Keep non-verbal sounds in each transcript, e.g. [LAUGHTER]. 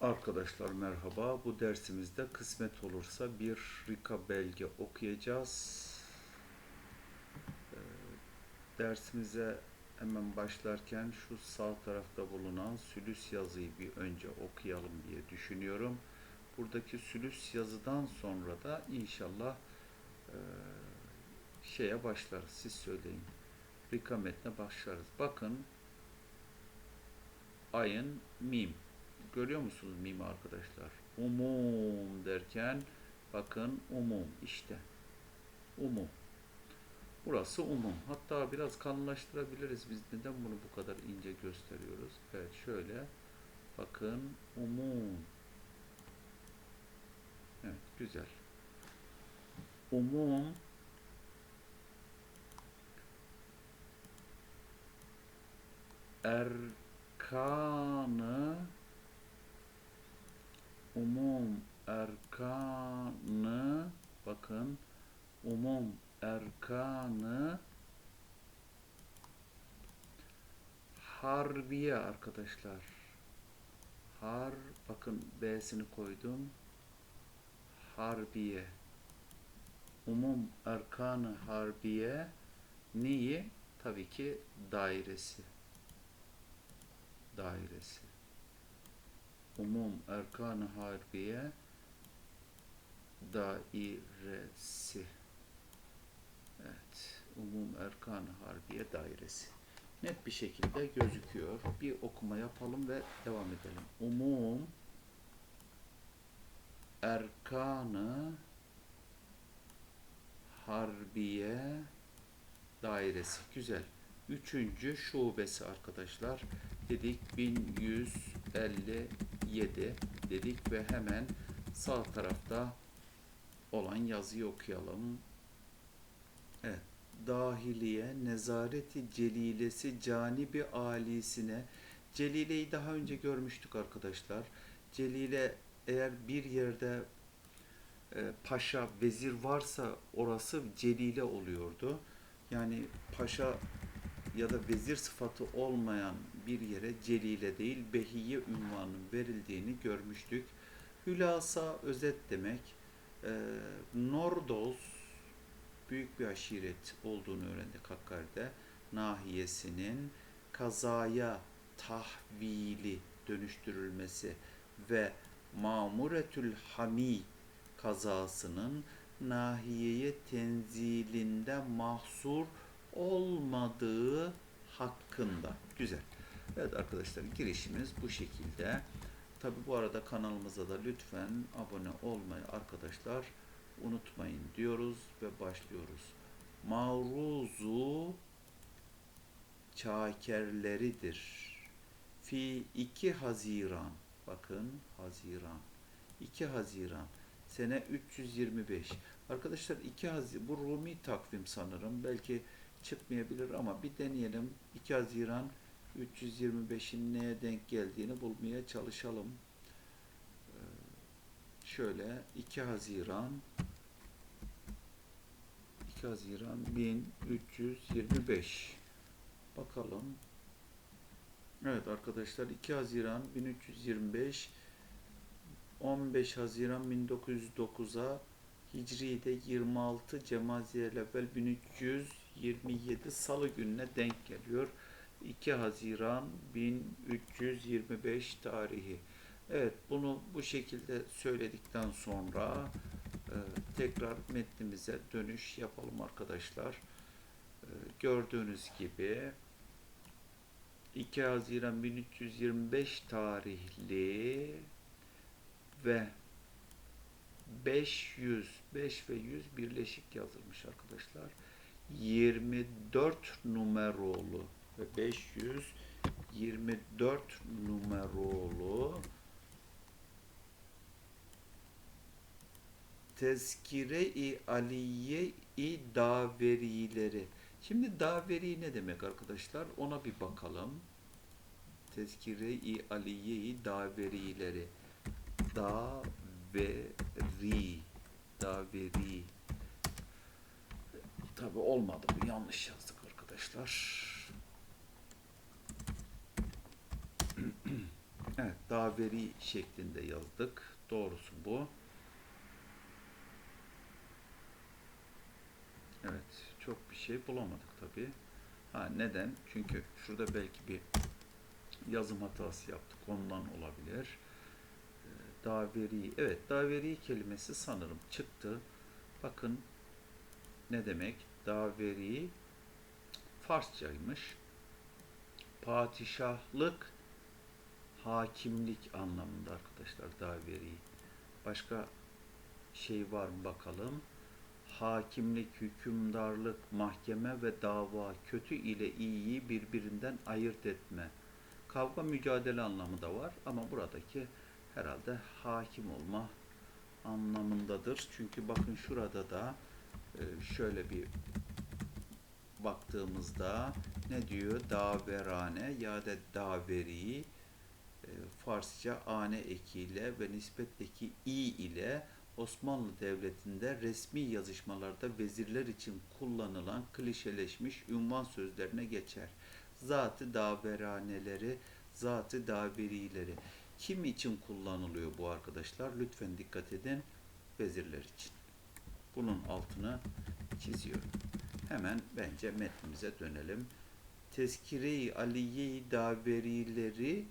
Arkadaşlar merhaba. Bu dersimizde kısmet olursa bir Rika belge okuyacağız. Ee, Dersimize hemen başlarken şu sağ tarafta bulunan sülüs yazıyı bir önce okuyalım diye düşünüyorum. Buradaki sülüs yazıdan sonra da inşallah e, şeye başlarız. Siz söyleyin. Rika metne başlarız. Bakın ayın mim. Görüyor musunuz mimi arkadaşlar? Umum derken bakın umum işte. Umum. Burası umum. Hatta biraz kalınlaştırabiliriz. Biz neden bunu bu kadar ince gösteriyoruz? Evet şöyle. Bakın umum. Evet güzel. Umum erkanı umum erkanı bakın. Umum erkanı harbiye arkadaşlar. Har bakın b'sini koydum. Harbiye. Umum erkanı harbiye neyi? Tabii ki dairesi. Dairesi umum erkan-ı harbiye dairesi. Evet, umum erkan-ı harbiye dairesi. Net bir şekilde gözüküyor. Bir okuma yapalım ve devam edelim. Umum erkanı harbiye dairesi. Güzel. Üçüncü şubesi arkadaşlar. Dedik 1157 dedik ve hemen sağ tarafta olan yazıyı okuyalım. Evet. Dahiliye nezareti celilesi canibi alisine Celile'yi daha önce görmüştük arkadaşlar. Celile eğer bir yerde e, paşa, vezir varsa orası celile oluyordu. Yani paşa ya da vezir sıfatı olmayan bir yere celile değil behiye ünvanının verildiğini görmüştük. Hülasa özet demek. E, Nordos büyük bir aşiret olduğunu öğrendik Hakkari'de. Nahiyesinin kazaya tahvili dönüştürülmesi ve Mamuretül Hami kazasının nahiyeye tenzilinde mahsur olmadığı hakkında. Güzel. Evet arkadaşlar girişimiz bu şekilde. Tabi bu arada kanalımıza da lütfen abone olmayı arkadaşlar unutmayın diyoruz ve başlıyoruz. Mavruzu çakerleridir. Fi 2 Haziran. Bakın Haziran. 2 Haziran. Sene 325. Arkadaşlar 2 Haziran. Bu Rumi takvim sanırım. Belki çıkmayabilir ama bir deneyelim. 2 Haziran 325'in neye denk geldiğini bulmaya çalışalım. Ee, şöyle 2 Haziran 2 Haziran 1325 bakalım. Evet arkadaşlar 2 Haziran 1325 15 Haziran 1909'a Hicri'de 26 Cemaziyel evvel 1327 Salı gününe denk geliyor. 2 Haziran 1325 tarihi. Evet bunu bu şekilde söyledikten sonra e, tekrar metnimize dönüş yapalım arkadaşlar. E, gördüğünüz gibi 2 Haziran 1325 tarihli ve 500, 5 ve 100 birleşik yazılmış arkadaşlar. 24 numarolu ve 524 numarolu Tezkire-i Aliye-i Daverileri. Şimdi daveri ne demek arkadaşlar? Ona bir bakalım. Tezkire-i Aliye-i Daverileri. Daveri. Daveri. Tabi olmadı bu. Yanlış yazdık arkadaşlar. [CLEARS THROAT] Evet, daveri şeklinde yazdık. Doğrusu bu. Evet, çok bir şey bulamadık tabii. Ha neden? Çünkü şurada belki bir yazım hatası yaptık. Ondan olabilir. Ee, Daveri, evet daveri kelimesi sanırım çıktı. Bakın ne demek? Daveri Farsçaymış. Padişahlık, hakimlik anlamında arkadaşlar daveri. Başka şey var mı bakalım. Hakimlik, hükümdarlık, mahkeme ve dava, kötü ile iyiyi birbirinden ayırt etme. Kavga mücadele anlamı da var ama buradaki herhalde hakim olma anlamındadır. Çünkü bakın şurada da şöyle bir baktığımızda ne diyor? Daverane ya da daveri e, Farsça ane ekiyle ve nispet eki i ile Osmanlı Devleti'nde resmi yazışmalarda vezirler için kullanılan klişeleşmiş ünvan sözlerine geçer. Zatı daveraneleri, zatı daverileri. Kim için kullanılıyor bu arkadaşlar? Lütfen dikkat edin. Vezirler için. Bunun altını çiziyorum. Hemen bence metnimize dönelim. Tezkire-i Aliye-i Daverileri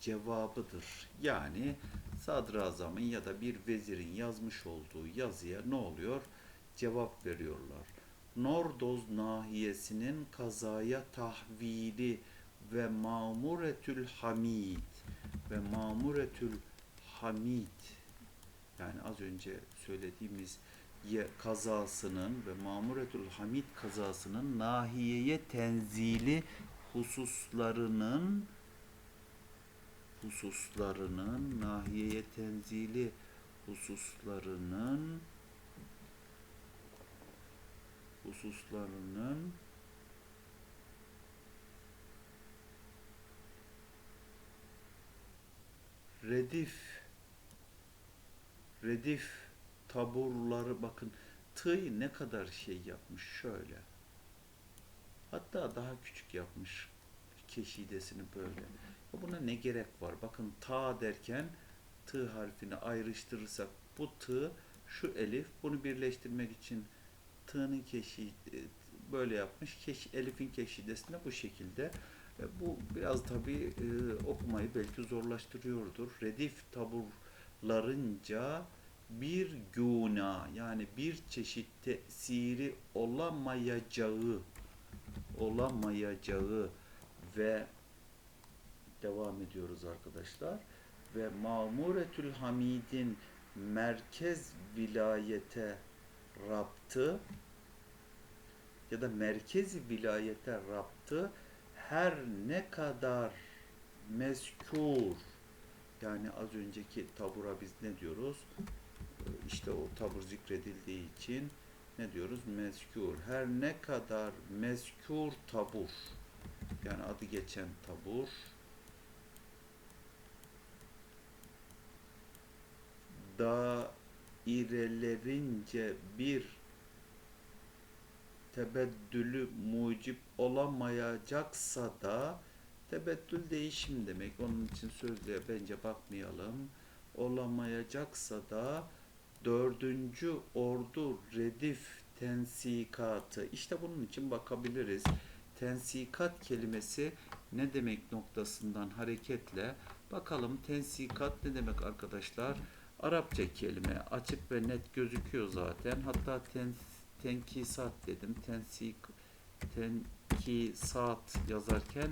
cevabıdır. Yani sadrazamın ya da bir vezirin yazmış olduğu yazıya ne oluyor? Cevap veriyorlar. Nordoz nahiyesinin kazaya tahvili ve mamuretül hamid ve mamuretül hamid yani az önce söylediğimiz kazasının ve mamuretül hamid kazasının nahiyeye tenzili hususlarının hususlarının nahiyeye tenzili hususlarının hususlarının redif redif taburları bakın tığ ne kadar şey yapmış şöyle. Hatta daha küçük yapmış keşidesini böyle. Buna ne gerek var? Bakın ta derken tığ harfini ayrıştırırsak bu tığ şu elif bunu birleştirmek için tığının keşi e, böyle yapmış. Keş, elifin keşidesinde bu şekilde. E, Bu biraz tabii e, okumayı belki zorlaştırıyordur. Redif taburlarınca bir guna yani bir çeşit tesiri olamayacağı olamayacağı ve devam ediyoruz arkadaşlar ve Mamuretül Hamid'in merkez vilayete raptı ya da merkezi vilayete raptı her ne kadar mezkur yani az önceki tabura biz ne diyoruz? İşte o tabur zikredildiği için ne diyoruz? Mezkur. Her ne kadar mezkur tabur yani adı geçen tabur dairelerince bir tebeddülü mucip olamayacaksa da tebeddül değişim demek. Onun için sözlüğe bence bakmayalım. Olamayacaksa da dördüncü ordu redif tensikatı. İşte bunun için bakabiliriz. Tensikat kelimesi ne demek noktasından hareketle bakalım tensikat ne demek arkadaşlar? Arapça kelime açık ve net gözüküyor zaten. Hatta ten, tenkisat dedim. Tensik tenkisat yazarken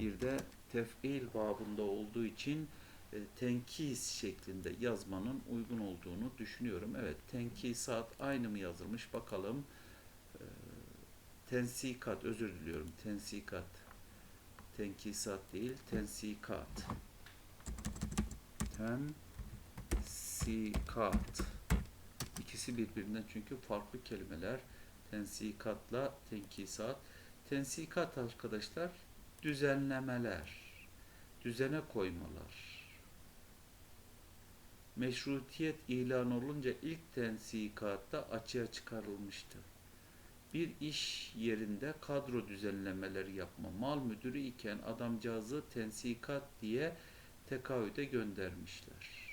bir de tef'il babında olduğu için e, tenkis şeklinde yazmanın uygun olduğunu düşünüyorum. Evet, tenkisat aynı mı yazılmış bakalım. E, tensikat özür diliyorum. Tensikat. Tenkisat değil, tensikat. Tensikat. İkisi birbirinden çünkü farklı kelimeler. Tensikatla tenkisat. Tensikat arkadaşlar düzenlemeler, düzene koymalar. Meşrutiyet ilan olunca ilk tensikatta açığa çıkarılmıştı. Bir iş yerinde kadro düzenlemeleri yapma. Mal müdürü iken adamcağızı tensikat diye tekavüde göndermişler.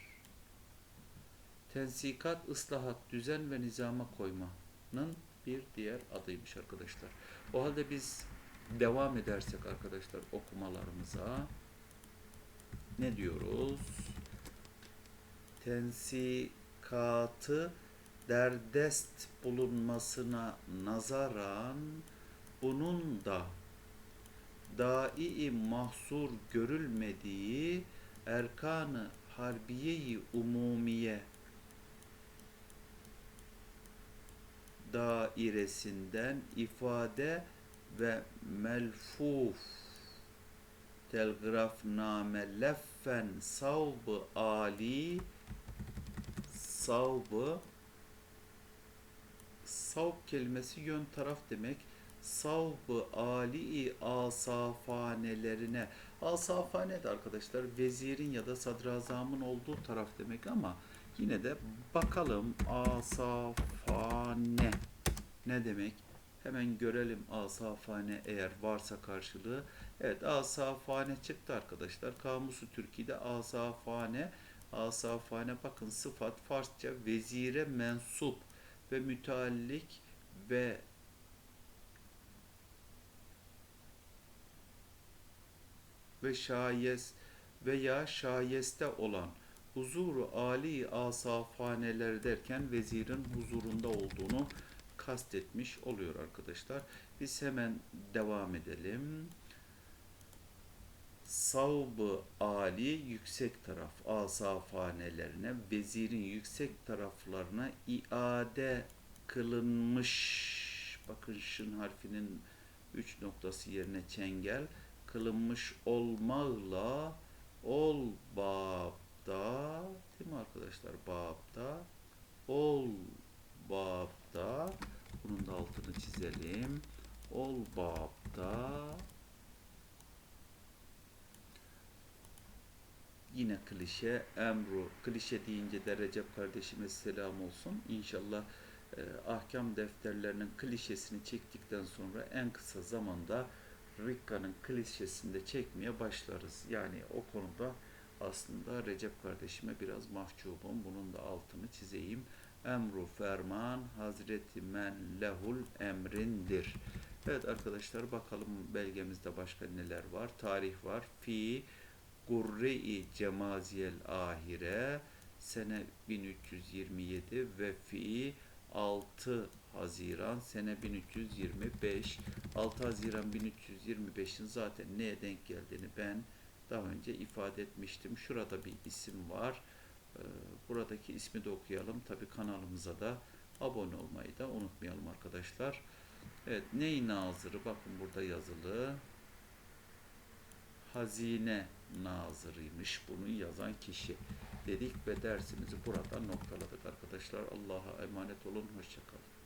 Tensikat, ıslahat, düzen ve nizama koymanın bir diğer adıymış arkadaşlar. O halde biz devam edersek arkadaşlar okumalarımıza ne diyoruz? Tensikatı derdest bulunmasına nazaran bunun da daii mahsur görülmediği erkanı harbiyeyi umumiye dairesinden ifade ve melfuf telgrafname leffen savbı ali savbı savb kelimesi yön taraf demek. Savbı ali asafanelerine asafane de arkadaşlar vezirin ya da sadrazamın olduğu taraf demek ama yine de bakalım asafane ne demek? Hemen görelim asafane eğer varsa karşılığı. Evet asafane çıktı arkadaşlar. Kamusu Türkiye'de asafane asafane bakın sıfat Farsça vezire mensup ve müteallik ve ve şayes veya şayeste olan huzuru ali asafaneler derken vezirin huzurunda olduğunu kastetmiş oluyor arkadaşlar. Biz hemen devam edelim. Savbı ali yüksek taraf asafanelerine, vezirin yüksek taraflarına iade kılınmış. Bakın şın harfinin üç noktası yerine çengel. Kılınmış olmakla ol babda değil mi arkadaşlar? Babda ol babda. Bunun da altını çizelim. Ol babda yine klişe emru klişe deyince de Recep kardeşime selam olsun inşallah e, ahkam defterlerinin klişesini çektikten sonra en kısa zamanda Rikka'nın klişesinde çekmeye başlarız. Yani o konuda aslında Recep kardeşime biraz mahcubum. Bunun da altını çizeyim. Emru ferman Hazreti men lehul emrindir. Evet arkadaşlar bakalım belgemizde başka neler var. Tarih var. Fi Gurre-i Cemaziyel Ahire sene 1327 ve fi 6 Haziran sene 1325 6 Haziran 1325'in zaten neye denk geldiğini ben daha önce ifade etmiştim. Şurada bir isim var. Ee, Buradaki ismi de okuyalım. Tabi kanalımıza da abone olmayı da unutmayalım arkadaşlar. Evet ney nazırı bakın burada yazılı. Hazine nazırıymış bunu yazan kişi dedik ve dersimizi burada noktaladık arkadaşlar. Allah'a emanet olun. Hoşçakalın.